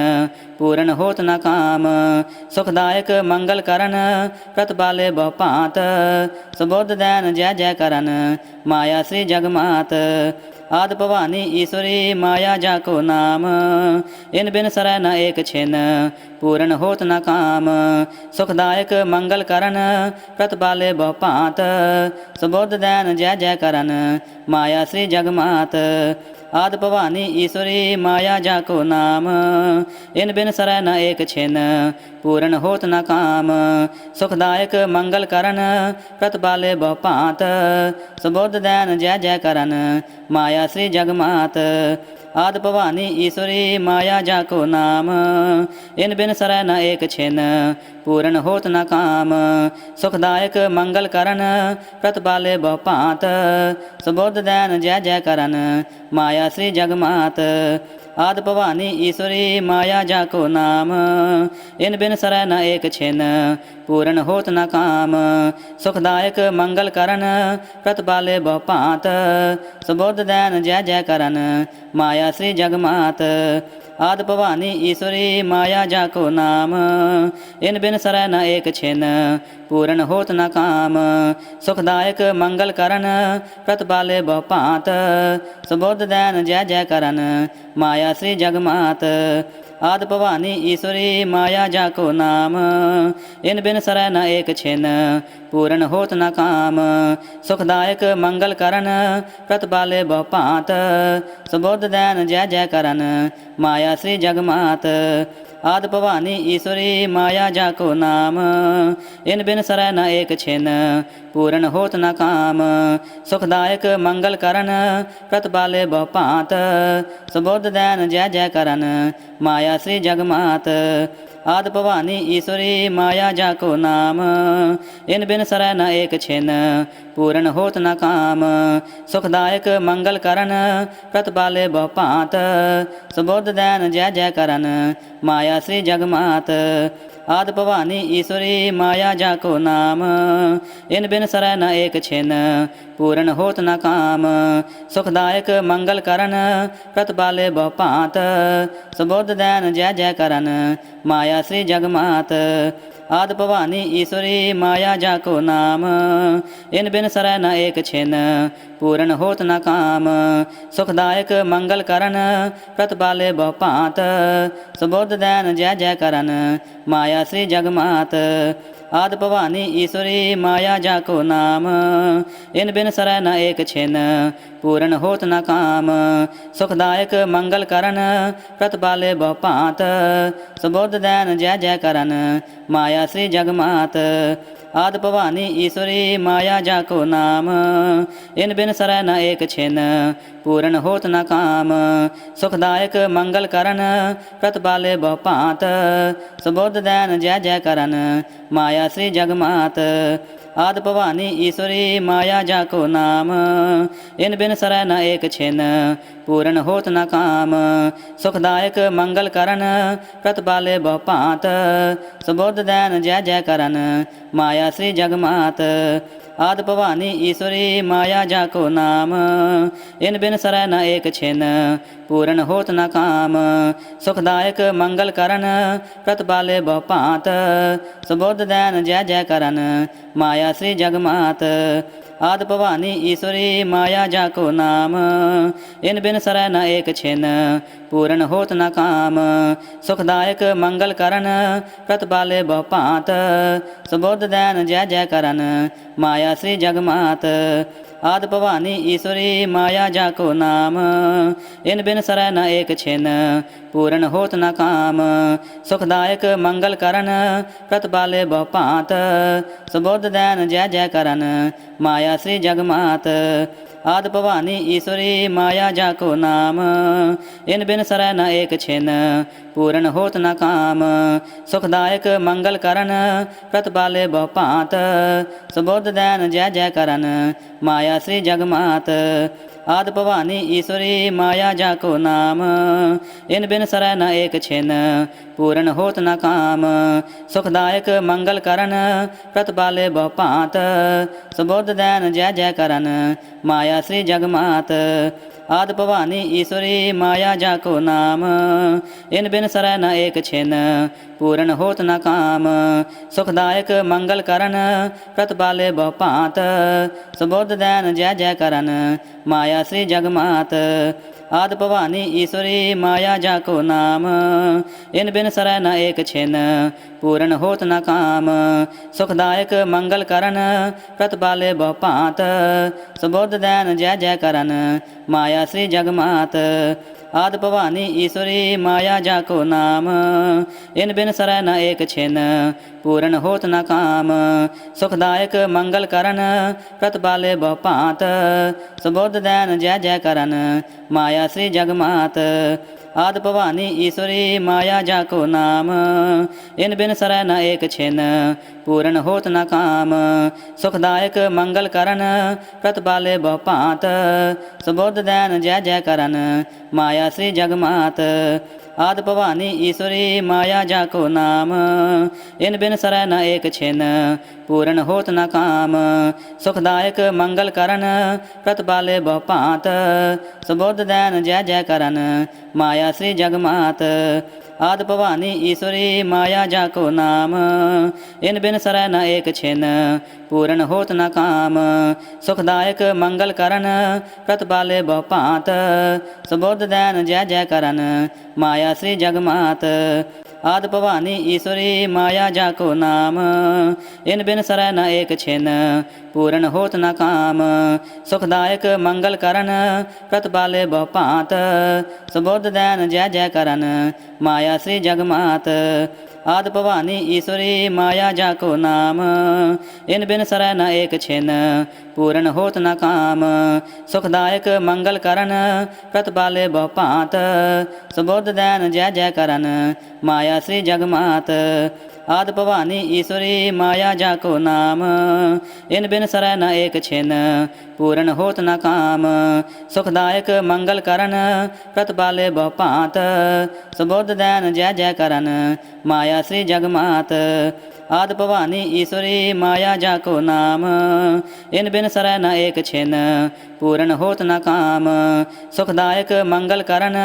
ਪੂਰਨ ਹੋਤ ਨ ਕਾਮ। ਸੁਖਦਾਇਕ ਮੰਗਲ ਕਰਨ, ਪ੍ਰਤਪਾਲੇ ਬਹੁ ਭਾਂਤ। ਸੁਬੋਧ ਦੈਨ ਜੈ ਜੈ ਕਰਨ, ਮਾਇਆ ਸ੍ਰੀ ਜਗਮਾਤ। ਆਦ ਭਵਾਨੀ ਈਸ਼ਵਰੀ ਮਾਇਆ ਜਾ ਕੋ ਨਾਮ। ਇਨ ਬਿਨ ਸਰੈ ਨ ਏਕ ਛਿਨ, ਪੂਰਨ ਹੋਤ ਨ ਕਾਮ। ਸੁਖਦਾਇਕ ਮੰਗਲ ਕਰਨ, ਪ੍ਰਤਪਾਲੇ ਬਹੁ ਭਾਂਤ। ਸੁਬੋਧ ਦੈਨ ਜੈ ਜੈ ਕਰਨ, ਮਾਇਆ ਸ੍ਰੀ ਜਗਮਾਤ। ਆਦ ਭਵਾਨੀ ਈਸ਼ਵਰੀ ਮਾਇਆ ਜਾ ਕੋ ਨਾਮ। ਇਨ ਬਿਨ ਸਰੈ ਨ ਏਕ ਛਿਨ, ਪੂਰਨ ਹੋਤ ਨ ਕਾਮ। ਸੁਖਦਾਇਕ ਮੰਗਲ ਕਰਨ ਪ੍ਰਤਪਾਲੇ ਬਹੁ ਭਾਂਤ। ਸੁਬੋਧ ਦੈਨ ਜੈ ਜੈ ਕਰਨ, ਮਾਇਆ ਸ੍ਰੀ ਜਗਮਾਤ। ਆਦ ਭਵਾਨੀ ਈਸ਼ਵਰੀ ਮਾਇਆ ਜਾ ਕੋ ਨਾਮ। ਇਨ ਬਿਨ ਸਰੈ ਨ ਏਕ ਛਿਨ, ਪੂਰਨ ਹੋਤ ਨ ਕਾਮ। ਸੁਖਦਾਇਕ ਮੰਗਲ ਕਰਨ ਪ੍ਰਤਪਾਲੇ ਬਹੁ ਭਾਂਤ। ਸੁਬੋਧ ਦੈਨ ਜੈ ਜੈ ਕਰਨ, ਮਾਇਆ ਸ੍ਰੀ ਜਗਮਾਤ। ਆਦ ਭਵਾਨੀ ਈਸ਼ਵਰੀ ਮਾਇਆ ਜਾ ਕੋ ਨਾਮ। ਇਨ ਬਿਨ ਸਰੈ ਨ ਏਕ ਛਿਨ, ਪੂਰਨ ਹੋਤ ਨ ਕਾਮ। ਸੁਖਦਾਇਕ ਮੰਗਲ ਕਰਨ ਪ੍ਰਤਪਾਲੇ ਬਹੁ ਭਾਂਤ। ਸੁਬੋਧ ਦੈਨ ਜੈ ਜੈ ਕਰਨ, ਮਾਇਆ ਸ੍ਰੀ ਜਗਮਾਤ। ਆਦ ਭਵਾਨੀ ਈਸ਼ਵਰੀ ਮਾਇਆ ਜਾ ਕੋ ਨਾਮ। ਇਨ ਬਿਨ ਸਰੈ ਨ ਏਕ ਛਿਨ, ਪੂਰਨ ਹੋਤ ਨ ਕਾਮ। ਸੁਖਦਾਇਕ ਮੰਗਲ ਕਰਨ, ਪ੍ਰਤਪਾਲੇ ਬਹੁ ਭਾਂਤ। ਸੁਬੋਧ ਦੈਨ ਜੈ ਜੈ ਕਰਨ, ਮਾਇਆ ਸ੍ਰੀ ਜਗਮਾਤ। ਆਦ ਭਵਾਨੀ ਈਸ਼ਵਰੀ ਮਾਇਆ ਜਾ ਕੋ ਨਾਮ। ਇਨ ਬਿਨ ਸਰੈ ਨ ਏਕ ਛਿਨ, ਪੂਰਨ ਹੋਤ ਨ ਕਾਮ। ਸੁਖਦਾਇਕ ਮੰਗਲ ਕਰਨ, ਪ੍ਰਤਪਾਲੇ ਬਹੁ ਭਾਂਤ। ਸੁਬੋਧ ਦੈਨ ਜੈ ਜੈ ਕਰਨ, ਮਾਇਆ ਸ੍ਰੀ ਜਗਮਾਤ। ਆਦ ਭਵਾਨੀ ਈਸ਼ਵਰੀ ਮਾਇਆ ਜਾ ਕੋ ਨਾਮ। ਇਨ ਬਿਨ ਸਰੈ ਨ ਏਕ ਛਿਨ, ਪੂਰਨ ਹੋਤ ਨ ਕਾਮ। ਸੁਖਦਾਇਕ ਮੰਗਲ ਕਰਨ ਪ੍ਰਤਪਾਲੇ ਬਹੁ ਭਾਂਤ। ਸੁਬੋਧ ਦੈਨ ਜੈ ਜੈ ਕਰਨ, ਮਾਇਆ ਸ੍ਰੀ ਜਗਮਾਤ। ਆਦ ਭਵਾਨੀ ਈਸ਼ਵਰੀ ਮਾਇਆ ਜਾ ਕੋ ਨਾਮ? ਇਨ ਬਿਨ ਸਰੈ ਨ ਏਕ ਛਿਨ, ਪੂਰਨ ਹੋਤ ਨ ਕਾਮ। ਸੁਖਦਾਇਕ ਮੰਗਲ ਕਰਨ ਪ੍ਰਤਪਾਲੇ ਬਹੁ ਭਾਂਤ। ਸੁਬੋਧ ਦੈਨ ਜੈ ਜੈ ਕਰਨ, ਮਾਇਆ ਸ੍ਰੀ ਜਗਮਾਤ। ਆਦ ਭਵਾਨੀ ਈਸ਼ਵਰੀ ਮਾਇਆ ਜਾ ਕੋ ਨਾਮ? ਇਨ ਬਿਨ ਸਰੈ ਨ ਏਕ ਛਿਨ, ਪੂਰਨ ਹੋਤ ਨ ਕਾਮ। ਸੁਖਦਾਇਕ ਮੰਗਲ ਕਰਨ ਪ੍ਰਤਪਾਲੇ ਬਹੁ ਭਾਂਤ। ਸੁਬੋਧ ਦੈਨ ਜੈ ਜੈ ਕਰਨ, ਮਾਇਆ ਸ੍ਰੀ ਜਗਮਾਤ। ਆਦ ਭਵਾਨੀ ਈਸ਼ਵਰੀ ਮਾਇਆ ਜਾ ਕੋ ਨਾਮ। ਇਨ ਬਿਨ ਸਰੈ ਨ ਏਕ ਛਿਨ, ਪੂਰਨ ਹੋਤ ਨ ਕਾਮ। ਸੁਖਦਾਇਕ ਮੰਗਲ ਕਰਨ ਪ੍ਰਤਪਾਲੇ ਬਹੁ ਭਾਂਤ। ਸੁਬੋਧ ਦੈਨ ਜੈ ਜੈ ਕਰਨ, ਮਾਇਆ ਸ੍ਰੀ ਜਗਮਾਤ। ਆਦ ਭਵਾਨੀ ਈਸ਼ਵਰੀ ਮਾਇਆ ਜਾ ਕੋ ਨਾਮ। ਇਨ ਬਿਨ ਸਰੈ ਨ ਏਕ ਛਿਨ, ਪੂਰਨ ਹੋਤ ਨ ਕਾਮ। ਸੁਖਦਾਇਕ ਮੰਗਲ ਕਰਨ, ਪ੍ਰਤਪਾਲੇ ਬਹੁ ਭਾਂਤ। ਸੁਬੋਧ ਦੈਨ ਜੈ ਜੈ ਕਰਨ, ਮਾਇਆ ਸ੍ਰੀ ਜਗਮਾਤ। ਆਦ ਭਵਾਨੀ ਈਸ਼ਵਰੀ ਮਾਇਆ ਜਾ ਕੋ ਨਾਮ। ਇਨ ਬਿਨ ਸਰੈ ਨ ਏਕ ਛਿਨ, ਪੂਰਨ ਹੋਤ ਨ ਕਾਮ। ਸੁਖਦਾਇਕ ਮੰਗਲ ਕਰਨ ਪ੍ਰਤਪਾਲੇ ਬਹੁ ਭਾਂਤ। ਸੁਬੋਧ ਦੈਨ ਜੈ ਜੈ ਕਰਨ, ਮਾਇਆ ਸ੍ਰੀ ਜਗਮਾਤ। ਆਦ ਭਵਾਨੀ ਈਸ਼ਵਰੀ ਮਾਇਆ ਜਾ ਕੋ ਨਾਮ? ਇਨ ਬਿਨ ਸਰੈ ਨ ਏਕ ਛਿਨ, ਪੂਰਨ ਹੋਤ ਨ ਕਾਮ। ਸੁਖਦਾਇਕ ਮੰਗਲ ਕਰਨ ਪ੍ਰਤਪਾਲੇ ਬਹੁ ਭਾਂਤ। ਸੁਬੋਧ ਦੈਨ ਜੈ ਜੈ ਕਰਨ, ਮਾਇਆ ਸ੍ਰੀ ਜਗਮਾਤ। ਆਦ ਭਵਾਨੀ ਈਸ਼ਵਰੀ ਮਾਇਆ ਜਾ ਕੋ ਨਾਮ? ਇਨ ਬਿਨ ਸਰੈ ਨ ਏਕ ਛਿਨ, ਪੂਰਨ ਹੋਤ ਨ ਕਾਮ। ਸੁਖਦਾਇਕ ਮੰਗਲ ਕਰਨ, ਪ੍ਰਤਪਾਲੇ ਬਹੁ ਭਾਂਤ। ਸੁਬੋਧ ਦੈਨ ਜੈ ਜੈ ਕਰਨ, ਮਾਇਆ ਸ੍ਰੀ ਜਗਮਾਤ। ਆਦ ਭਵਾਨੀ ਈਸ਼ਵਰੀ ਮਾਇਆ ਜਾ ਕੋ ਨਾਮ। ਇਨ ਬਿਨ ਸਰੈ ਨ ਏਕ ਛਿਨ, ਪੂਰਨ ਹੋਤ ਨ ਕਾਮ। ਸੁਖਦਾਇਕ ਮੰਗਲ ਕਰਨ, ਪ੍ਰਤਪਾਲੇ ਬਹੁ ਭਾਂਤ। ਸੁਬੋਧ ਦੈਨ ਜੈ ਜੈ ਕਰਨ, ਮਾਇਆ ਸ੍ਰੀ ਜਗਮਾਤ। ਆਦ ਭਵਾਨੀ ਈਸ਼ਵਰੀ ਮਾਇਆ ਜਾ ਕੋ ਨਾਮ। ਇਨ ਬਿਨ ਸਰੈ ਨ ਏਕ ਛਿਨ, ਪੂਰਨ ਹੋਤ ਨ ਕਾਮ। ਸੁਖਦਾਇਕ ਮੰਗਲ ਕਰਨ ਪ੍ਰਤਪਾਲੇ ਬਹੁ ਭਾਂਤ। ਸੁਬੋਧ ਦੈਨ ਜੈ ਜੈ ਕਰਨ, ਮਾਇਆ ਸ੍ਰੀ ਜਗਮਾਤ। ਆਦ ਭਵਾਨੀ ਈਸ਼ਵਰੀ ਮਾਇਆ ਜਾ ਕੋ ਨਾਮ। ਇਨ ਬਿਨ ਸਰੈ ਨ ਏਕ ਛਿਨ, ਪੂਰਨ ਹੋਤ ਨ ਕਾਮ। ਸੁਖਦਾਇਕ ਮੰਗਲ ਕਰਨ ਪ੍ਰਤਪਾਲੇ ਬਹੁ ਭਾਂਤ। ਸੁਬੋਧ ਦੈਨ ਜੈ ਜੈ ਕਰਨ, ਮਾਇਆ ਸ੍ਰੀ ਜਗਮਾਤ। ਆਦ ਭਵਾਨੀ ਈਸ਼ਵਰੀ ਮਾਇਆ ਜਾ ਕੋ ਨਾਮ? ਇਨ ਬਿਨ ਸਰੈ ਨ ਏਕ ਛਿਨ, ਪੂਰਨ ਹੋਤ ਨ ਕਾਮ। ਸੁਖਦਾਇਕ ਮੰਗਲ ਕਰਨ ਪ੍ਰਤਪਾਲੇ ਬਹੁ ਭਾਂਤ। ਸੁਬੋਧ ਦੈਨ ਜੈ ਜੈ ਕਰਨ, ਮਾਇਆ ਸ੍ਰੀ ਜਗਮਾਤ। ਆਦ ਭਵਾਨੀ ਈਸ਼ਵਰੀ ਮਾਇਆ ਜਾ ਕੋ ਨਾਮ। ਇਨ ਬਿਨ ਸਰੈ ਨ ਏਕ ਛਿਨ, ਪੂਰਨ ਹੋਤ ਨ ਕਾਮ। ਸੁਖਦਾਇਕ ਮੰਗਲ ਕਰਨ ਪ੍ਰਤਪਾਲੇ ਬਹੁ ਭਾਂਤ। ਸੁਬੋਧ ਦੈਨ ਜੈ ਜੈ ਕਰਨ, ਮਾਇਆ ਸ੍ਰੀ ਜਗਮਾਤ। ਆਦ ਭਵਾਨੀ ਈਸ਼ਵਰੀ ਮਾਇਆ ਜਾ ਕੋ ਨਾਮ। ਇਨ ਬਿਨ ਸਰੈ ਨ ਏਕ ਛਿਨ, ਪੂਰਨ ਹੋਤ ਨ ਕਾਮ। ਸੁਖਦਾਇਕ ਮੰਗਲ ਕਰਨ, ਪ੍ਰਤਪਾਲੇ ਬਹੁ ਭਾਂਤ। ਸੁਬੋਧ ਦੈਨ ਜੈ ਜੈ ਕਰਨ, ਮਾਇਆ ਸ੍ਰੀ ਜਗਮਾਤ। ਆਦ ਭਵਾਨੀ ਈਸ਼ਵਰੀ ਮਾਇਆ ਜਾ ਕੋ ਨਾਮ। ਇਨ ਬਿਨ ਸਰੈ ਨ ਏਕ ਛਿਨ, ਪੂਰਨ ਹੋਤ ਨ ਕਾਮ। ਸੁਖਦਾਇਕ ਮੰਗਲ ਕਰਨ ਪ੍ਰਤਪਾਲੇ ਬਹੁ ਭਾਂਤ। ਸੁਬੋਧ ਦੈਨ ਜੈ ਜੈ ਕਰਨ, ਮਾਇਆ ਸ੍ਰੀ ਜਗਮਾਤ। ਆਦ ਭਵਾਨੀ ਈਸ਼ਵਰੀ ਮਾਇਆ ਜਾ ਕੋ ਨਾਮ? ਇਨ ਬਿਨ ਸਰੈ ਨ ਏਕ ਛਿਨ, ਪੂਰਨ ਹੋਤ ਨ ਕਾਮ। ਸੁਖਦਾਇਕ ਮੰਗਲ ਕਰਨ ਪ੍ਰਤਪਾਲੇ ਬਹੁ ਭਾਂਤ। ਸੁਬੋਧ ਦੈਨ ਜੈ ਜੈ ਕਰਨ, ਮਾਇਆ ਸ੍ਰੀ ਜਗਮਾਤ। ਆਦ ਭਵਾਨੀ ਈਸ਼ਵਰੀ ਮਾਇਆ ਜਾ ਕੋ ਨਾਮ? ਇਨ ਬਿਨ ਸਰੈ ਨ ਏਕ ਛਿਨ, ਪੂਰਨ ਹੋਤ ਨ ਕਾਮ। ਸੁਖਦਾਇਕ ਮੰਗਲ ਕਰਨ, ਪ੍ਰਤਪਾਲੇ ਬਹੁ ਭਾਂਤ। ਸੁਬੋਧ ਦੈਨ ਜੈ ਜੈ ਕਰਨ, ਮਾਇਆ ਸ੍ਰੀ ਜਗਮਾਤ। ਆਦ ਭਵਾਨੀ ਈਸ਼ਵਰੀ ਮਾਇਆ ਜਾ ਕੋ ਨਾਮ। ਇਨ ਬਿਨ ਸਰੈ ਨ ਏਕ ਛਿਨ, ਪੂਰਨ ਹੋਤ ਨ ਕਾਮ। ਸੁਖਦਾਇਕ ਮੰਗਲ ਕਰਨ ਪ੍ਰਤਪਾਲੇ ਬਹੁ ਭਾਂਤ। ਸੁਬੋਧ ਦੈਨ ਜੈ ਜੈ ਕਰਨ ਮਾਇਆ ਮਾਇਆ ਸ੍ਰੀ ਜਗਮਾਤ। ਆਦ ਭਵਾਨੀ ਈਸ਼ਵਰੀ ਮਾਇਆ ਜਾ ਕੋ ਨਾਮ। ਇਨ ਬਿਨ ਸਰੈ ਨ ਏਕ ਛਿਨ, ਪੂਰਨ ਹੋਤ ਨ ਕਾਮ। ਸੁਖਦਾਇਕ ਮੰਗਲ ਕਰਨ ਪ੍ਰਤਪਾਲੇ ਬਹੁ ਭਾਂਤ। ਸੁਬੋਧ ਦੈਨ ਜੈ ਜੈ ਕਰਨ, ਮਾਇਆ ਸ੍ਰੀ ਜਗਮਾਤ। ਆਦ ਭਵਾਨੀ ਈਸ਼ਵਰੀ ਮਾਇਆ ਜਾ ਕੋ ਨਾਮ? ਇਨ ਬਿਨ ਸਰੈ ਨ ਏਕ ਛਿਨ, ਪੂਰਨ ਹੋਤ ਨ ਕਾਮ। ਸੁਖਦਾਇਕ ਮੰਗਲ ਕਰਨ ਪ੍ਰਤਪਾਲੇ ਬਹੁ ਭਾਂਤ। ਸੁਬੋਧ ਦੈਨ ਜੈ ਜੈ ਕਰਨ, ਮਾਇਆ ਸ੍ਰੀ ਜਗਮਾਤ। ਆਦ ਭਵਾਨੀ ਈਸ਼ਵਰੀ ਮਾਇਆ ਜਾ ਕੋ ਨਾਮ? ਇਨ ਬਿਨ ਸਰੈ ਨ ਏਕ ਛਿਨ, ਪੂਰਨ ਹੋਤ ਨ ਕਾਮ। ਸੁਖਦਾਇਕ ਮੰਗਲ ਕਰਨ, ਪ੍ਰਤਪਾਲੇ ਬਹੁ ਭਾਂਤ। ਸੁਬੋਧ ਦੈਨ ਜੈ ਜੈ ਕਰਨ, ਮਾਇਆ ਸ੍ਰੀ ਜਗਮਾਤ। ਆਦ ਭਵਾਨੀ ਈਸ਼ਵਰੀ ਮਾਇਆ ਜਾ ਕੋ ਨਾਮ? ਇਨ ਬਿਨ ਸਰੈ ਨ ਏਕ ਛਿਨ, ਪੂਰਨ ਹੋਤ ਨ ਕਾਮ। ਸੁਖਦਾਇਕ ਮੰਗਲ ਕਰਨ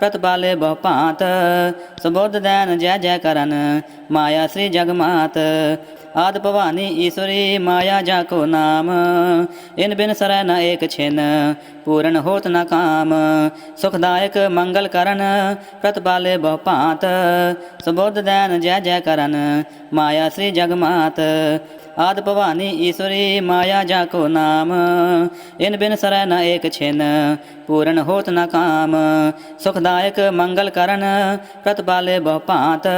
ਪ੍ਰਤਪਾਲੇ ਬਹੁ ਭਾਂਤ। ਸੁਬੋਧ ਦੈਨ ਜੈ ਜੈ ਕਰਨ, ਮਾਇਆ ਸ੍ਰੀ ਜਗਮਾਤ। ਆਦ ਭਵਾਨੀ ਈਸ਼ਵਰੀ ਮਾਇਆ ਜਾ ਕੋ ਨਾਮ। ਇਨ ਬਿਨ ਸਰੈ ਨ ਏਕ ਛਿਨ, ਪੂਰਨ ਹੋਤ ਨ ਕਾਮ। ਸੁਖਦਾਇਕ ਮੰਗਲ ਕਰਨ, ਪ੍ਰਤਪਾਲੇ ਬਹੁ ਭਾਂਤ। ਸੁਬੋਧ ਦੈਨ ਜੈ ਜੈ ਕਰਨ, ਮਾਇਆ ਸ੍ਰੀ ਜਗਮਾਤ। ਆਦ ਭਵਾਨੀ ਈਸ਼ਵਰੀ ਮਾਇਆ ਜਾ ਕੋ ਨਾਮ। ਇਨ ਬਿਨ ਸਰੈ ਨ ਏਕ ਛਿਨ, ਪੂਰਨ ਹੋਤ ਨ ਕਾਮ। ਸੁਖਦਾਇਕ ਮੰਗਲ ਕਰਨ ਪ੍ਰਤਪਾਲੇ ਬਹੁ ਭਾਂਤ।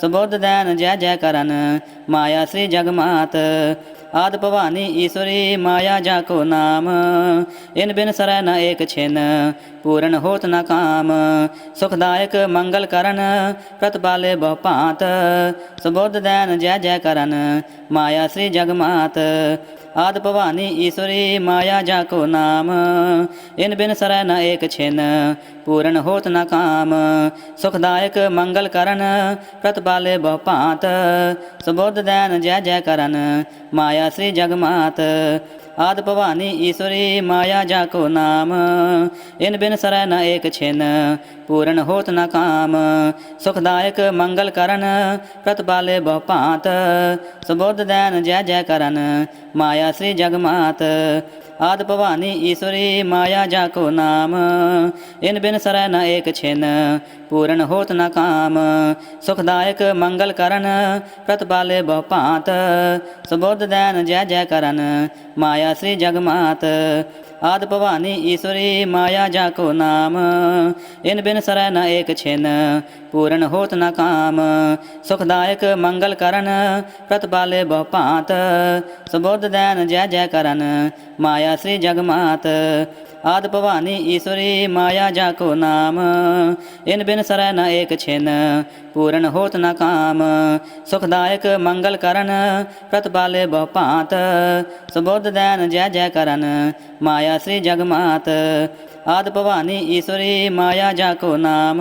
ਸੁਬੋਧ ਦੈਨ ਜੈ ਜੈ ਕਰਨ, ਮਾਇਆ ਸ੍ਰੀ ਜਗਮਾਤ। ਆਦ ਭਵਾਨੀ ਈਸ਼ਵਰੀ ਮਾਇਆ ਜਾ ਕੋ ਨਾਮ? ਇਨ ਬਿਨ ਸਰੈ ਨ ਏਕ ਛਿਨ, ਪੂਰਨ ਹੋਤ ਨ ਕਾਮ। ਸੁਖਦਾਇਕ ਮੰਗਲ ਕਰਨ ਪ੍ਰਤਪਾਲੇ ਬਹੁ ਭਾਂਤ। ਸੁਬੋਧ ਦੈਨ ਜੈ ਜੈ ਕਰਨ, ਮਾਇਆ ਸ੍ਰੀ ਜਗਮਾਤ। ਆਦ ਭਵਾਨੀ ਈਸ਼ਵਰੀ ਮਾਇਆ ਜਾ ਕੋ ਨਾਮ? ਇਨ ਬਿਨ ਸਰੈ ਨ ਏਕ ਛਿਨ, ਪੂਰਨ ਹੋਤ ਨ ਕਾਮ। ਸੁਖਦਾਇਕ ਮੰਗਲ ਕਰਨ, ਪ੍ਰਤਪਾਲੇ ਬਹੁ ਭਾਂਤ। ਸੁਬੋਧ ਦੈਨ ਜੈ ਜੈ ਕਰਨ, ਮਾਇਆ ਸ੍ਰੀ ਜਗਮਾਤ। ਆਦ ਭਵਾਨੀ ਈਸ਼ਵਰੀ ਮਾਇਆ ਜਾ ਕੋ ਨਾਮ। ਇਨ ਬਿਨ ਸਰੈ ਨ ਏਕ ਛਿਨ, ਪੂਰਨ ਹੋਤ ਨ ਕਾਮ। ਸੁਖਦਾਇਕ ਮੰਗਲ ਕਰਨ, ਪ੍ਰਤਪਾਲੇ ਬਹੁ ਭਾਂਤ। ਸੁਬੋਧ ਦੈਨ ਜੈ ਜੈ ਕਰਨ, ਮਾਇਆ ਸ੍ਰੀ ਜਗਮਾਤ। ਆਦ ਭਵਾਨੀ ਈਸ਼ਵਰੀ ਮਾਇਆ ਜਾ ਕੋ ਨਾਮ। ਇਨ ਬਿਨ ਸਰੈ ਨ ਏਕ ਛਿਨ, ਪੂਰਨ ਹੋਤ ਨ ਕਾਮ। ਸੁਖਦਾਇਕ ਮੰਗਲ ਕਰਨ ਪ੍ਰਤਪਾਲੇ ਬਹੁ ਭਾਂਤ। ਸੁਬੋਧ ਦੈਨ ਜੈ ਜੈ ਕਰਨ, ਮਾਇਆ ਸ੍ਰੀ ਜਗਮਾਤ। ਆਦ ਭਵਾਨੀ ਈਸ਼ਵਰੀ ਮਾਇਆ ਜਾ ਕੋ ਨਾਮ। ਇਨ ਬਿਨ ਸਰੈ ਨ ਏਕ ਛਿਨ, ਪੂਰਨ ਹੋਤ ਨ ਕਾਮ। ਸੁਖਦਾਇਕ ਮੰਗਲ ਕਰਨ ਪ੍ਰਤਪਾਲੇ ਬਹੁ ਭਾਂਤ। ਸੁਬੋਧ ਦੈਨ ਜੈ ਜੈ ਕਰਨ, ਮਾਇਆ ਸ੍ਰੀ ਜਗਮਾਤ। ਆਦ ਭਵਾਨੀ ਈਸ਼ਵਰੀ ਮਾਇਆ ਜਾ ਕੋ ਨਾਮ? ਇਨ ਬਿਨ ਸਰੈ ਨ ਏਕ ਛਿਨ, ਪੂਰਨ ਹੋਤ ਨ ਕਾਮ। ਸੁਖਦਾਇਕ ਮੰਗਲ ਕਰਨ ਪ੍ਰਤਪਾਲੇ ਬਹੁ ਭਾਂਤ। ਸੁਬੋਧ ਦੈਨ ਜੈ ਜੈ ਕਰਨ, ਮਾਇਆ ਸ੍ਰੀ ਜਗਮਾਤ। ਆਦ ਭਵਾਨੀ ਈਸ਼ਵਰੀ ਮਾਇਆ ਜਾ ਕੋ ਨਾਮ।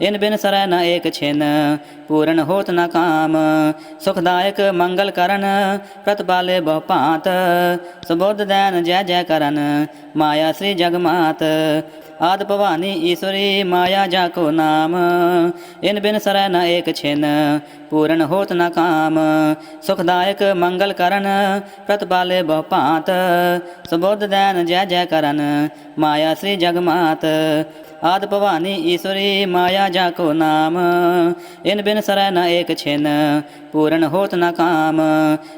ਇਨ ਬਿਨ ਸਰੈ ਨ ਏਕ ਛਿਨ, ਪੂਰਨ ਹੋਤ ਨ ਕਾਮ। ਸੁਖਦਾਇਕ ਮੰਗਲ ਕਰਨ, ਪ੍ਰਤਪਾਲੇ ਬਹੁ ਭਾਂਤ। ਸੁਬੋਧ ਦੈਨ ਜੈ ਜੈ ਕਰਨ, ਮਾਇਆ ਸ੍ਰੀ ਜਗਮਾਤ। ਆਦ ਭਵਾਨੀ ਈਸ਼ਵਰੀ ਮਾਇਆ ਜਾ ਕੋ ਨਾਮ। ਇਨ ਬਿਨ ਸਰੈ ਨ ਏਕ ਛਿਨ, ਪੂਰਨ ਹੋਤ ਨ ਕਾਮ। ਸੁਖਦਾਇਕ ਮੰਗਲ ਕਰਨ, ਪ੍ਰਤਪਾਲੇ ਬਹੁ ਭਾਂਤ। ਸੁਬੋਧ ਦੈਨ ਜੈ ਜੈ ਕਰਨ, ਮਾਇਆ ਸ੍ਰੀ ਜਗਮਾਤ। ਆਦ ਭਵਾਨੀ ਈਸ਼ਵਰੀ ਮਾਇਆ ਜਾ ਕੋ ਨਾਮ। ਇਨ ਬਿਨ ਸਰੈ ਨ ਏਕ ਛਿਨ, ਪੂਰਨ ਹੋਤ ਨ ਕਾਮ।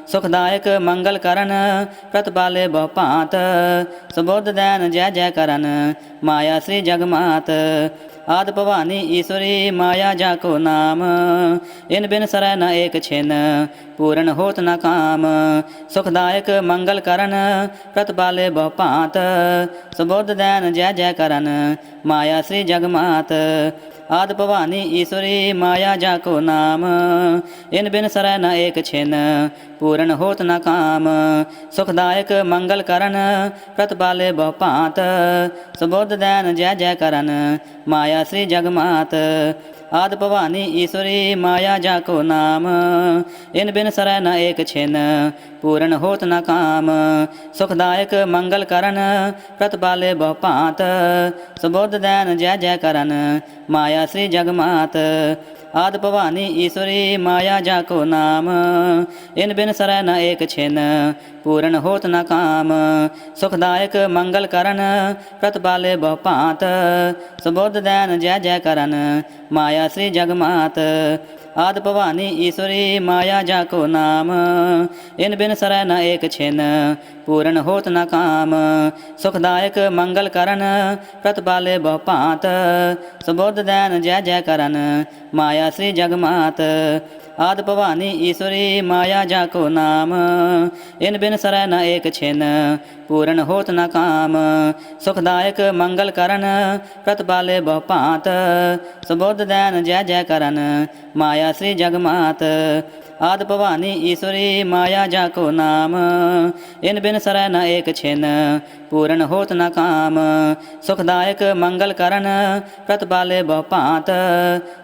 ਸੁਖਦਾਇਕ ਮੰਗਲ ਕਰਨ ਪ੍ਰਤਪਾਲੇ ਬਹੁ ਭਾਂਤ। ਸੁਬੋਧ ਦੈਨ ਜੈ ਜੈ ਕਰਨ, ਮਾਇਆ ਸ੍ਰੀ ਜਗਮਾਤ। ਆਦ ਭਵਾਨੀ ਈਸ਼ਵਰੀ ਮਾਇਆ ਜਾ ਕੋ ਨਾਮ? ਇਨ ਬਿਨ ਸਰੈ ਨ ਏਕ ਛਿਨ, ਪੂਰਨ ਹੋਤ ਨ ਕਾਮ। ਸੁਖਦਾਇਕ ਮੰਗਲ ਕਰਨ ਪ੍ਰਤਪਾਲੇ ਬਹੁ ਭਾਂਤ। ਸੁਬੋਧ ਦੈਨ ਜੈ ਜੈ ਕਰਨ, ਮਾਇਆ ਸ੍ਰੀ ਜਗਮਾਤ। ਆਦ ਭਵਾਨੀ ਈਸ਼ਵਰੀ ਮਾਇਆ ਜਾ ਕੋ ਨਾਮ? ਇਨ ਬਿਨ ਸਰੈ ਨ ਏਕ ਛਿਨ, ਪੂਰਨ ਹੋਤ ਨ ਕਾਮ। ਸੁਖਦਾਇਕ ਮੰਗਲ ਕਰਨ ਪ੍ਰਤਪਾਲੇ ਬਹੁ ਭਾਂਤ। ਸੁਬੋਧ ਦੈਨ ਜੈ ਜੈ ਕਰਨ, ਮਾਇਆ ਸ੍ਰੀ ਜਗਮਾਤ। ਆਦ ਭਵਾਨੀ ਈਸ਼ਵਰੀ ਮਾਇਆ ਜਾ ਕੋ ਨਾਮ। ਇਨ ਬਿਨ ਸਰੈ ਨ ਏਕ ਛਿਨ, ਪੂਰਨ ਹੋਤ ਨ ਕਾਮ। ਸੁਖਦਾਇਕ ਮੰਗਲ ਕਰਨ, ਪ੍ਰਤਪਾਲੇ ਬਹੁ ਭਾਂਤ। ਸੁਬੋਧ ਦੈਨ ਜੈ ਜੈ ਕਰਨ, ਮਾਇਆ ਸ੍ਰੀ ਜਗਮਾਤ। ਆਦ ਭਵਾਨੀ ਈਸ਼ਵਰੀ ਮਾਇਆ ਜਾ ਕੋ ਨਾਮ। ਇਨ ਬਿਨ ਸਰੈ ਨ ਏਕ ਛਿਨ, ਪੂਰਨ ਹੋਤ ਨ ਕਾਮ। ਸੁਖਦਾਇਕ ਮੰਗਲ ਕਰਨ ਪ੍ਰਤਪਾਲੇ ਬਹੁ ਭਾਂਤ। ਸੁਬੋਧ ਦੈਨ ਜੈ ਜੈ ਕਰਨ, ਮਾਇਆ ਸ੍ਰੀ ਜਗਮਾਤ। ਆਦ ਭਵਾਨੀ ਈਸ਼ਵਰੀ ਮਾਇਆ ਜਾ ਕੋ ਨਾਮ। ਇਨ ਬਿਨ ਸਰੈ ਨ ਏਕ ਛਿਨ, ਪੂਰਨ ਹੋਤ ਨ ਕਾਮ। ਸੁਖਦਾਇਕ ਮੰਗਲ ਕਰਨ ਪ੍ਰਤਪਾਲੇ ਬਹੁ ਭਾਂਤ। ਸੁਬੋਧ ਦੈਨ ਜੈ ਜੈ ਕਰਨ, ਮਾਇਆ ਸ੍ਰੀ ਜਗਮਾਤ। ਆਦ ਭਵਾਨੀ ਈਸ਼ਵਰੀ ਮਾਇਆ ਜਾ ਕੋ ਨਾਮ? ਇਨ ਬਿਨ ਸਰੈ ਨ ਏਕ ਛਿਨ, ਪੂਰਨ ਹੋਤ ਨ ਕਾਮ। ਸੁਖਦਾਇਕ ਮੰਗਲ ਕਰਨ ਪ੍ਰਤਪਾਲੇ ਬਹੁ ਭਾਂਤ। ਸੁਬੋਧ ਦੈਨ ਜੈ ਜੈ ਕਰਨ, ਮਾਇਆ ਸ੍ਰੀ ਜਗਮਾਤ। ਆਦ ਭਵਾਨੀ ਈਸ਼ਵਰੀ ਮਾਇਆ ਜਾ ਕੋ ਨਾਮ? ਇਨ ਬਿਨ ਸਰੈ ਨ ਏਕ ਛਿਨ, ਪੂਰਨ ਹੋਤ ਨ ਕਾਮ। ਸੁਖਦਾਇਕ ਮੰਗਲ ਕਰਨ, ਪ੍ਰਤਪਾਲੇ ਬਹੁ ਭਾਂਤ।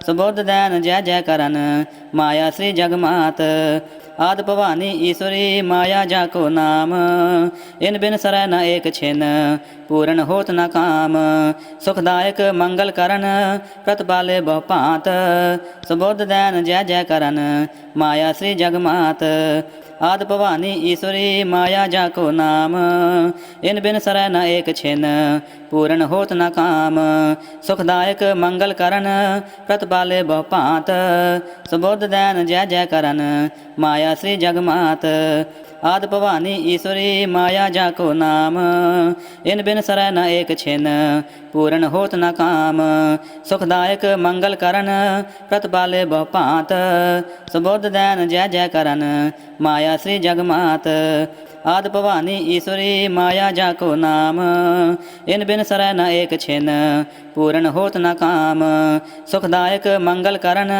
ਸੁਬੋਧ ਦੈਨ ਜੈ ਜੈ ਕਰਨ, ਮਾਇਆ ਸ੍ਰੀ ਜਗਮਾਤ। ਆਦ ਭਵਾਨੀ ਈਸ਼ਵਰੀ ਮਾਇਆ ਜਾ ਕੋ ਨਾਮ। ਇਨ ਬਿਨ ਸਰੈ ਨ ਏਕ ਛਿਨ, ਪੂਰਨ ਹੋਤ ਨ ਕਾਮ। ਸੁਖਦਾਇਕ ਮੰਗਲ ਕਰਨ, ਪ੍ਰਤਪਾਲੇ ਬਹੁ ਭਾਂਤ। ਸੁਬੋਧ ਦੈਨ ਜੈ ਜੈ ਕਰਨ, ਮਾਇਆ ਸ੍ਰੀ ਜਗਮਾਤ। ਆਦ ਭਵਾਨੀ ਈਸ਼ਵਰੀ ਮਾਇਆ ਜਾ ਕੋ ਨਾਮ। ਇਨ ਬਿਨ ਸਰੈ ਨ ਏਕ ਛਿਨ, ਪੂਰਨ ਹੋਤ ਨ ਕਾਮ। ਸੁਖਦਾਇਕ ਮੰਗਲ ਕਰਨ ਪ੍ਰਤਪਾਲੇ ਬਹੁ ਭਾਂਤ। ਸੁਬੋਧ ਦੈਨ ਜੈ ਜੈ ਕਰਨ, ਮਾਇਆ ਸ੍ਰੀ ਜਗਮਾਤ। ਆਦ ਭਵਾਨੀ ਈਸ਼ਵਰੀ ਮਾਇਆ ਜਾ ਕੋ ਨਾਮ। ਇਨ ਬਿਨ ਸਰੈ ਨ ਏਕ ਛਿਨ, ਪੂਰਨ ਹੋਤ ਨ ਕਾਮ। ਸੁਖਦਾਇਕ ਮੰਗਲ ਕਰਨ ਪ੍ਰਤਪਾਲੇ ਬਹੁ ਭਾਂਤ। ਸੁਬੋਧ ਦੈਨ ਜੈ ਜੈ ਕਰਨ, ਮਾਇਆ ਸ੍ਰੀ ਜਗਮਾਤ। ਆਦ ਭਵਾਨੀ ਈਸ਼ਵਰੀ ਮਾਇਆ ਜਾ ਕੋ ਨਾਮ। ਇਨ ਬਿਨ ਸਰੈ ਨ ਏਕ ਛਿਨ, ਪੂਰਨ ਹੋਤ ਨ ਕਾਮ। ਸੁਖਦਾਇਕ ਮੰਗਲ ਕਰਨ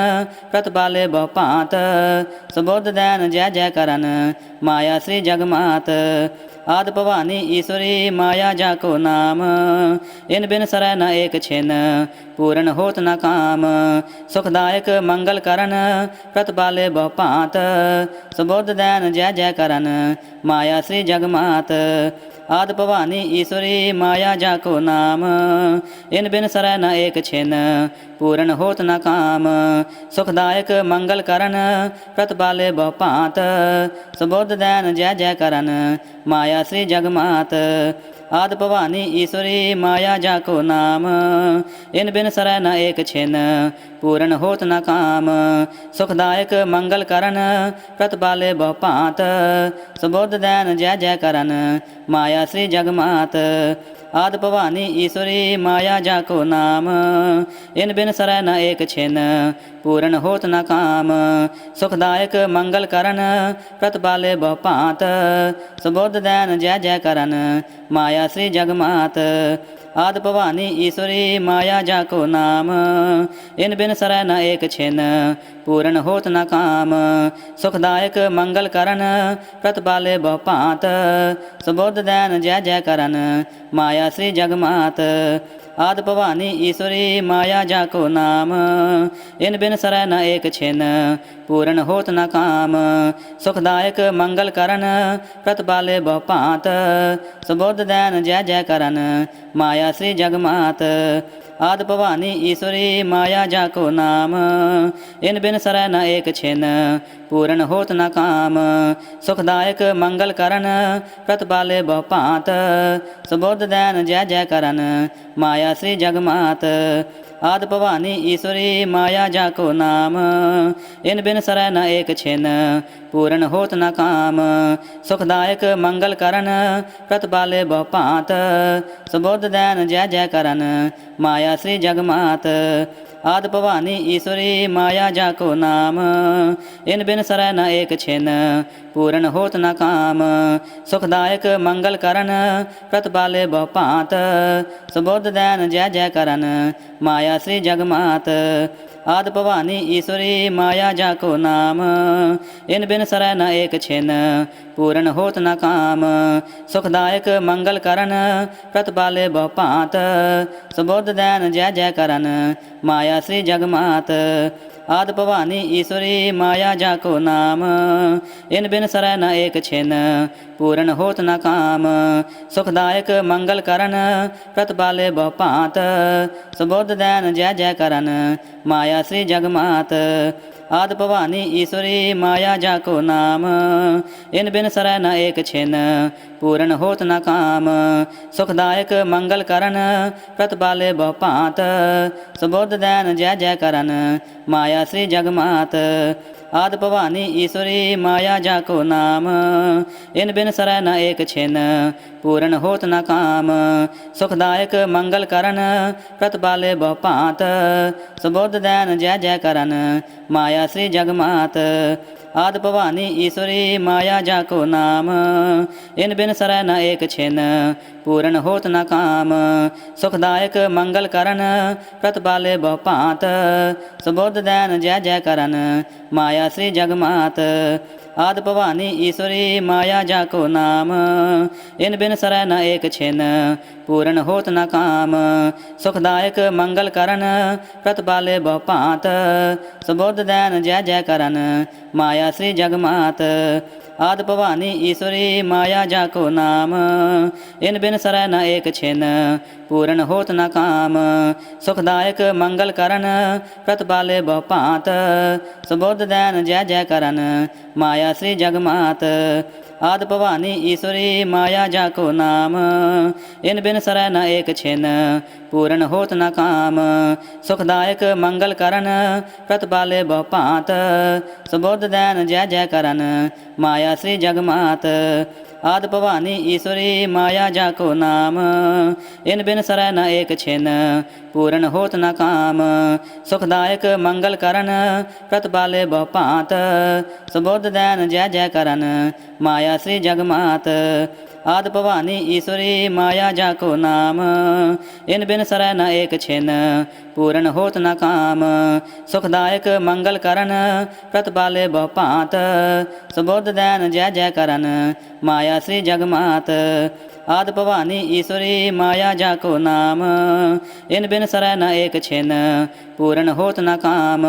ਪ੍ਰਤਪਾਲੇ ਬਹੁ ਭਾਂਤ। ਸੁਬੋਧ ਦੈਨ ਜੈ ਜੈ ਕਰਨ, ਮਾਇਆ ਸ੍ਰੀ ਜਗਮਾਤ। ਆਦ ਭਵਾਨੀ ਈਸ਼ਵਰੀ ਮਾਇਆ ਜਾ ਕੋ ਨਾਮ। ਇਨ ਬਿਨ ਸਰੈ ਨ ਏਕ ਛਿਨ, ਪੂਰਨ ਹੋਤ ਨ ਕਾਮ। ਸੁਖਦਾਇਕ ਮੰਗਲ ਕਰਨ ਪ੍ਰਤਪਾਲੇ ਬਹੁ ਭਾਂਤ। ਸੁਬੋਧ ਦੈਨ ਜੈ ਜੈ ਕਰਨ, ਮਾਇਆ ਸ੍ਰੀ ਜਗਮਾਤ। ਆਦ ਭਵਾਨੀ ਈਸ਼ਵਰੀ ਮਾਇਆ ਜਾ ਕੋ ਨਾਮ। ਇਨ ਬਿਨ ਸਰੈ ਨ ਏਕ ਛਿਨ, ਪੂਰਨ ਹੋਤ ਨ ਕਾਮ। ਸੁਖਦਾਇਕ ਮੰਗਲ ਕਰਨ, ਪ੍ਰਤਪਾਲੇ ਬਹੁ ਭਾਂਤ। ਸੁਬੋਧ ਦੈਨ ਜੈ ਜੈ ਕਰਨ, ਮਾਇਆ ਸ੍ਰੀ ਜਗਮਾਤ। ਆਦ ਭਵਾਨੀ ਈਸ਼ਵਰੀ ਮਾਇਆ ਜਾ ਕੋ ਨਾਮ। ਇਨ ਬਿਨ ਸਰੈ ਨ ਏਕ ਛਿਨ, ਪੂਰਨ ਹੋਤ ਨ ਕਾਮ। ਸੁਖਦਾਇਕ ਮੰਗਲ ਕਰਨ ਪ੍ਰਤਪਾਲੇ ਬਹੁ ਭਾਂਤ। ਸੁਬੋਧ ਦੈਨ ਜੈ ਜੈ ਕਰਨ, ਮਾਇਆ ਸ੍ਰੀ ਜਗਮਾਤ। ਆਦ ਭਵਾਨੀ ਈਸ਼ਵਰੀ ਮਾਇਆ ਜਾ ਕੋ ਨਾਮ? ਇਨ ਬਿਨ ਸਰੈ ਨ ਏਕ ਛਿਨ, ਪੂਰਨ ਹੋਤ ਨ ਕਾਮ। ਸੁਖਦਾਇਕ ਮੰਗਲ ਕਰਨ ਪ੍ਰਤਪਾਲੇ ਬਹੁ ਭਾਂਤ। ਸੁਬੋਧ ਦੈਨ ਜੈ ਜੈ ਕਰਨ, ਮਾਇਆ ਸ੍ਰੀ ਜਗਮਾਤ। ਆਦ ਭਵਾਨੀ ਈਸ਼ਵਰੀ ਮਾਇਆ ਜਾ ਕੋ ਨਾਮ। ਇਨ ਬਿਨ ਸਰੈ ਨ ਏਕ ਛਿਨ, ਪੂਰਨ ਹੋਤ ਨ ਕਾਮ। ਸੁਖਦਾਇਕ ਮੰਗਲ ਕਰਨ, ਪ੍ਰਤਪਾਲੇ ਬਹੁ ਭਾਂਤ। ਸੁਬੋਧ ਦੈਨ ਜੈ ਜੈ ਕਰਨ, ਮਾਇਆ ਸ੍ਰੀ ਜਗਮਾਤ। ਆਦ ਭਵਾਨੀ ਈਸ਼ਵਰੀ ਮਾਇਆ ਜਾ ਕੋ ਨਾਮ। ਇਨ ਬਿਨ ਸਰੈ ਨ ਏਕ ਛਿਨ, ਪੂਰਨ ਹੋਤ ਨ ਕਾਮ। ਸੁਖਦਾਇਕ ਮੰਗਲ ਕਰਨ ਪ੍ਰਤਪਾਲੇ ਬਹੁ ਭਾਂਤ। ਸੁਬੋਧ ਦੈਨ ਜੈ ਜੈ ਕਰਨ, ਮਾਇਆ ਸ੍ਰੀ ਜਗਮਾਤ। ਆਦ ਭਵਾਨੀ ਈਸ਼ਵਰੀ ਮਾਇਆ ਜਾ ਕੋ ਨਾਮ। ਇਨ ਬਿਨ ਸਰੈ ਨ ਏਕ ਛਿਨ, ਪੂਰਨ ਹੋਤ ਨ ਕਾਮ। ਸੁਖਦਾਇਕ ਮੰਗਲ ਕਰਨ, ਪ੍ਰਤਪਾਲੇ ਬਹੁ ਭਾਂਤ। ਸੁਬੋਧ ਦੈਨ ਜੈ ਜੈ ਕਰਨ, ਮਾਇਆ ਸ੍ਰੀ ਜਗਮਾਤ। ਆਦ ਭਵਾਨੀ ਈਸ਼ਵਰੀ ਮਾਇਆ ਜਾ ਕੋ ਨਾਮ। ਇਨ ਬਿਨ ਸਰੈ ਨ ਏਕ ਛਿਨ, ਪੂਰਨ ਹੋਤ ਨ ਕਾਮ। ਸੁਖਦਾਇਕ ਮੰਗਲ ਕਰਨ, ਪ੍ਰਤਪਾਲੇ ਬਹੁ ਭਾਂਤ। ਸੁਬੋਧ ਦੈਨ ਜੈ ਜੈ ਕਰਨ, ਮਾਇਆ ਮਾਇਆ ਸ੍ਰੀ ਜਗਮਾਤ। ਆਦ ਭਵਾਨੀ ਈਸ਼ਵਰੀ ਮਾਇਆ ਜਾ ਕੋ ਨਾਮ? ਇਨ ਬਿਨ ਸਰੈ ਨ ਏਕ ਛਿਨ, ਪੂਰਨ ਹੋਤ ਨ ਕਾਮ। ਸੁਖਦਾਇਕ ਮੰਗਲ ਕਰਨ, ਪ੍ਰਤਪਾਲੇ ਬਹੁ ਭਾਂਤ। ਸੁਬੋਧ ਦੈਨ ਜੈ ਜੈ ਕਰਨ, ਮਾਇਆ ਸ੍ਰੀ ਜਗਮਾਤ। ਆਦ ਭਵਾਨੀ ਈਸ਼ਵਰੀ ਮਾਇਆ ਜਾ ਕੋ ਨਾਮ? ਇਨ ਬਿਨ ਸਰੈ ਨ ਏਕ ਛਿਨ, ਪੂਰਨ ਹੋਤ ਨ ਕਾਮ। ਸੁਖਦਾਇਕ ਮੰਗਲ ਕਰਨ, ਪ੍ਰਤਪਾਲੇ ਬਹੁ ਭਾਂਤ। ਸੁਬੋਧ ਦੈਨ ਜੈ ਜੈ ਕਰਨ, ਮਾਇਆ ਸ੍ਰੀ ਜਗਮਾਤ। ਆਦ ਭਵਾਨੀ ਈਸ਼ਵਰੀ ਮਾਇਆ ਜਾ ਕੋ ਨਾਮ। ਇਨ ਬਿਨ ਸਰੈ ਨ ਏਕ ਛਿਨ, ਪੂਰਨ ਹੋਤ ਨ ਕਾਮ। ਸੁਖਦਾਇਕ ਮੰਗਲ ਕਰਨ, ਪ੍ਰਤਪਾਲੇ ਬਹੁ ਭਾਂਤ। ਸੁਬੋਧ ਦੈਨ ਜੈ ਜੈ ਕਰਨ, ਮਾਇਆ ਸ੍ਰੀ ਜਗਮਾਤ। ਆਦ ਭਵਾਨੀ ਈਸ਼ਵਰੀ ਮਾਇਆ ਜਾ ਕੋ ਨਾਮ। ਇਨ ਬਿਨ ਸਰੈ ਨ ਏਕ ਛਿਨ, ਪੂਰਨ ਹੋਤ ਨ ਕਾਮ। ਸੁਖਦਾਇਕ ਮੰਗਲ ਕਰਨ ਪ੍ਰਤਪਾਲੇ ਬਹੁ ਭਾਂਤ। ਸੁਬੋਧ ਦੈਨ ਜੈ ਜੈ ਕਰਨ, ਮਾਇਆ ਸ੍ਰੀ ਜਗਮਾਤ। ਆਦ ਭਵਾਨੀ ਈਸ਼ਵਰੀ ਮਾਇਆ ਜਾ ਕੋ ਨਾਮ। ਇਨ ਬਿਨ ਸਰੈ ਨ ਏਕ ਛਿਨ, ਪੂਰਨ ਹੋਤ ਨ ਕਾਮ। ਸੁਖਦਾਇਕ ਮੰਗਲ ਕਰਨ ਪ੍ਰਤਪਾਲੇ ਬਹੁ ਭਾਂਤ। ਸੁਬੋਧ ਦੈਨ ਜੈ ਜੈ ਕਰਨ, ਮਾਇਆ ਸ੍ਰੀ ਜਗਮਾਤ। ਆਦ ਭਵਾਨੀ ਈਸ਼ਵਰੀ ਮਾਇਆ ਜਾ ਕੋ ਨਾਮ? ਇਨ ਬਿਨ ਸਰੈ ਨ ਏਕ ਛਿਨ, ਪੂਰਨ ਹੋਤ ਨ ਕਾਮ। ਸੁਖਦਾਇਕ ਮੰਗਲ ਕਰਨ ਪ੍ਰਤਪਾਲੇ ਬਹੁ ਭਾਂਤ। ਸੁਬੋਧ ਦੈਨ ਜੈ ਜੈ ਕਰਨ, ਮਾਇਆ ਸ੍ਰੀ ਜਗਮਾਤ। ਆਦ ਭਵਾਨੀ ਈਸ਼ਵਰੀ ਮਾਇਆ ਜਾ ਕੋ ਨਾਮ? ਇਨ ਬਿਨ ਸਰੈ ਨ ਏਕ ਛਿਨ, ਪੂਰਨ ਹੋਤ ਨ ਕਾਮ। ਸੁਖਦਾਇਕ ਮੰਗਲ ਕਰਨ, ਪ੍ਰਤਪਾਲੇ ਬਹੁ ਭਾਂਤ। ਸੁਬੋਧ ਦੈਨ ਜੈ ਜੈ ਕਰਨ, ਮਾਇਆ ਸ੍ਰੀ ਜਗਮਾਤ। ਆਦ ਭਵਾਨੀ ਈਸ਼ਵਰੀ ਮਾਇਆ ਜਾ ਕੋ ਨਾਮ। ਇਨ ਬਿਨ ਸਰੈ ਨ ਏਕ ਛਿਨ, ਪੂਰਨ ਹੋਤ ਨ ਕਾਮ। ਸੁਖਦਾਇਕ ਮੰਗਲ ਕਰਨ, ਪ੍ਰਤਪਾਲੇ ਬਹੁ ਭਾਂਤ। ਸੁਬੋਧ ਦੈਨ ਜੈ ਜੈ ਕਰਨ, ਮਾਇਆ ਸ੍ਰੀ ਜਗਮਾਤ। ਆਦ ਭਵਾਨੀ ਈਸ਼ਵਰੀ ਮਾਇਆ ਜਾ ਕੋ ਨਾਮ। ਇਨ ਬਿਨ ਸਰੈ ਨ ਏਕ ਛਿਨ, ਪੂਰਨ ਹੋਤ ਨ ਕਾਮ। ਸੁਖਦਾਇਕ ਮੰਗਲ ਕਰਨ ਪ੍ਰਤਪਾਲੇ ਬਹੁ ਭਾਂਤ। ਸੁਬੋਧ ਦੈਨ ਜੈ ਜੈ ਕਰਨ, ਮਾਇਆ ਸ੍ਰੀ ਜਗਮਾਤ। ਆਦ ਭਵਾਨੀ ਈਸ਼ਵਰੀ ਮਾਇਆ ਜਾ ਕੋ ਨਾਮ? ਇਨ ਬਿਨ ਸਰੈ ਨ ਏਕ ਛਿਨ, ਪੂਰਨ ਹੋਤ ਨ ਕਾਮ। ਸੁਖਦਾਇਕ ਮੰਗਲ ਕਰਨ ਪ੍ਰਤਪਾਲੇ ਬਹੁ ਭਾਂਤ। ਸੁਬੋਧ ਦੈਨ ਜੈ ਜੈ ਕਰਨ, ਮਾਇਆ ਸ੍ਰੀ ਜਗਮਾਤ। ਆਦ ਭਵਾਨੀ ਈਸ਼ਵਰੀ ਮਾਇਆ ਜਾ ਕੋ ਨਾਮ। ਇਨ ਬਿਨ ਸਰੈ ਨ ਏਕ ਛਿਨ, ਪੂਰਨ ਹੋਤ ਨ ਕਾਮ। ਸੁਖਦਾਇਕ ਮੰਗਲ ਕਰਨ ਪ੍ਰਤਪਾਲੇ ਬਹੁ ਭਾਂਤ। ਸੁਬੋਧ ਦੈਨ ਜੈ ਜੈ ਕਰਨ, ਮਾਇਆ ਸ੍ਰੀ ਜਗਮਾਤ। ਆਦ ਭਵਾਨੀ ਈਸ਼ਵਰੀ ਮਾਇਆ ਜਾ ਕੋ ਨਾਮ। ਇਨ ਬਿਨ ਸਰੈ ਨ ਏਕ ਛਿਨ, ਪੂਰਨ ਹੋਤ ਨ ਕਾਮ।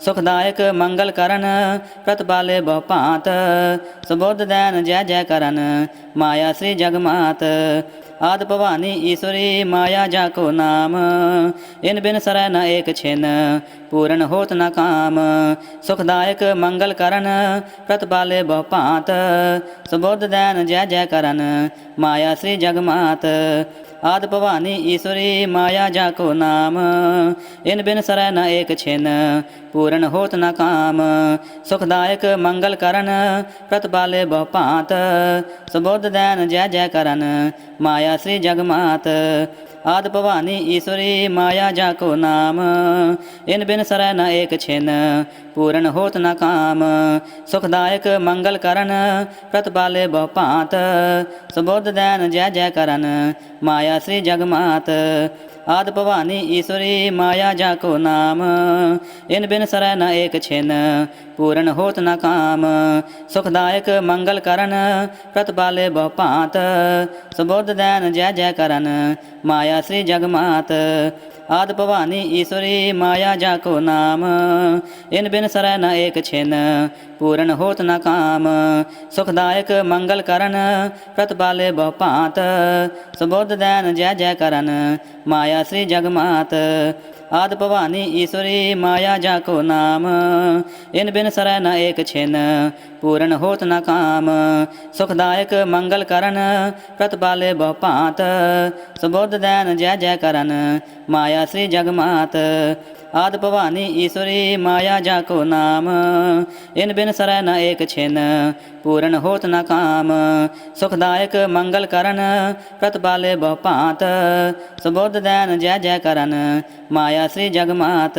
ਸੁਖਦਾਇਕ ਮੰਗਲ ਕਰਨ, ਪ੍ਰਤਪਾਲੇ ਬਹੁ ਭਾਂਤ। ਸੁਬੋਧ ਦੈਨ ਜੈ ਜੈ ਕਰਨ, ਮਾਇਆ ਸ੍ਰੀ ਜਗਮਾਤ। ਆਦ ਭਵਾਨੀ ਈਸ਼ਵਰੀ ਮਾਇਆ ਜਾ ਕੋ ਨਾਮ। ਇਨ ਬਿਨ ਸਰੈ ਨ ਏਕ ਛਿਨ, ਪੂਰਨ ਹੋਤ ਨ ਕਾਮ। ਸੁਖਦਾਇਕ ਮੰਗਲ ਕਰਨ, ਪ੍ਰਤਪਾਲੇ ਬਹੁ ਭਾਂਤ। ਸੁਬੋਧ ਦੈਨ ਜੈ ਜੈ ਕਰਨ, ਮਾਇਆ ਸ੍ਰੀ ਜਗਮਾਤ। ਆਦ ਭਵਾਨੀ ਈਸ਼ਵਰੀ ਮਾਇਆ ਜਾ ਕੋ ਨਾਮ। ਇਨ ਬਿਨ ਸਰੈ ਨ ਏਕ ਛਿਨ, ਪੂਰਨ ਹੋਤ ਨ ਕਾਮ। ਸੁਖਦਾਇਕ ਮੰਗਲ ਕਰਨ ਪ੍ਰਤਪਾਲੇ ਬਹੁ ਭਾਂਤ। ਸੁਬੋਧ ਦੈਨ ਜੈ ਜੈ ਕਰਨ, ਮਾਇਆ ਸ੍ਰੀ ਜਗਮਾਤ। ਆਦ ਭਵਾਨੀ ਈਸ਼ਵਰੀ ਮਾਇਆ ਜਾ ਕੋ ਨਾਮ। ਇਨ ਬਿਨ ਸਰੈ ਨ ਏਕ ਛਿਨ, ਪੂਰਨ ਹੋਤ ਨ ਕਾਮ। ਸੁਖਦਾਇਕ ਮੰਗਲ ਕਰਨ ਪ੍ਰਤਪਾਲੇ ਬਹੁ ਭਾਂਤ। ਸੁਬੋਧ ਦੈਨ ਜੈ ਜੈ ਕਰਨ, ਮਾਇਆ ਸ੍ਰੀ ਜਗਮਾਤ। ਆਦ ਭਵਾਨੀ ਈਸ਼ਵਰੀ ਮਾਇਆ ਜਾ ਕੋ ਨਾਮ? ਇਨ ਬਿਨ ਸਰੈ ਨ ਏਕ ਛਿਨ, ਪੂਰਨ ਹੋਤ ਨ ਕਾਮ। ਸੁਖਦਾਇਕ ਮੰਗਲ ਕਰਨ ਪ੍ਰਤਪਾਲੇ ਬਹੁ ਭਾਂਤ। ਸੁਬੋਧ ਦੈਨ ਜੈ ਜੈ ਕਰਨ, ਮਾਇਆ ਸ੍ਰੀ ਜਗਮਾਤ। ਆਦ ਭਵਾਨੀ ਈਸ਼ਵਰੀ ਮਾਇਆ ਜਾ ਕੋ ਨਾਮ। ਇਨ ਬਿਨ ਸਰੈ ਨ ਏਕ ਛਿਨ, ਪੂਰਨ ਹੋਤ ਨ ਕਾਮ। ਸੁਖਦਾਇਕ ਮੰਗਲ ਕਰਨ ਪ੍ਰਤਪਾਲੇ ਬਹੁ ਭਾਂਤ। ਸੁਬੋਧ ਦੈਨ ਜੈ ਜੈ ਕਰਨ, ਮਾਇਆ ਸ੍ਰੀ ਜਗਮਾਤ। ਆਦ ਭਵਾਨੀ ਈਸ਼ਵਰੀ ਮਾਇਆ ਜਾ ਕੋ ਨਾਮ। ਇਨ ਬਿਨ ਸਰੈ ਨ ਏਕ ਛਿਨ, ਪੂਰਨ ਹੋਤ ਨ ਕਾਮ। ਸੁਖਦਾਇਕ ਮੰਗਲ ਕਰਨ, ਪ੍ਰਤਪਾਲੇ ਬਹੁ ਭਾਂਤ। ਸੁਬੋਧ ਦੈਨ ਜੈ ਜੈ ਕਰਨ, ਮਾਇਆ ਸ੍ਰੀ ਜਗਮਾਤ। ਆਦ ਭਵਾਨੀ ਈਸ਼ਵਰੀ ਮਾਇਆ ਜਾ ਕੋ ਨਾਮ। ਇਨ ਬਿਨ ਸਰੈ ਨ ਏਕ ਛਿਨ, ਪੂਰਨ ਹੋਤ ਨ ਕਾਮ। ਸੁਖਦਾਇਕ ਮੰਗਲ ਕਰਨ ਪ੍ਰਤਪਾਲੇ ਬਹੁ ਭਾਂਤ। ਸੁਬੋਧ ਦੈਨ ਜੈ ਜੈ ਕਰਨ, ਮਾਇਆ ਸ੍ਰੀ ਜਗਮਾਤ।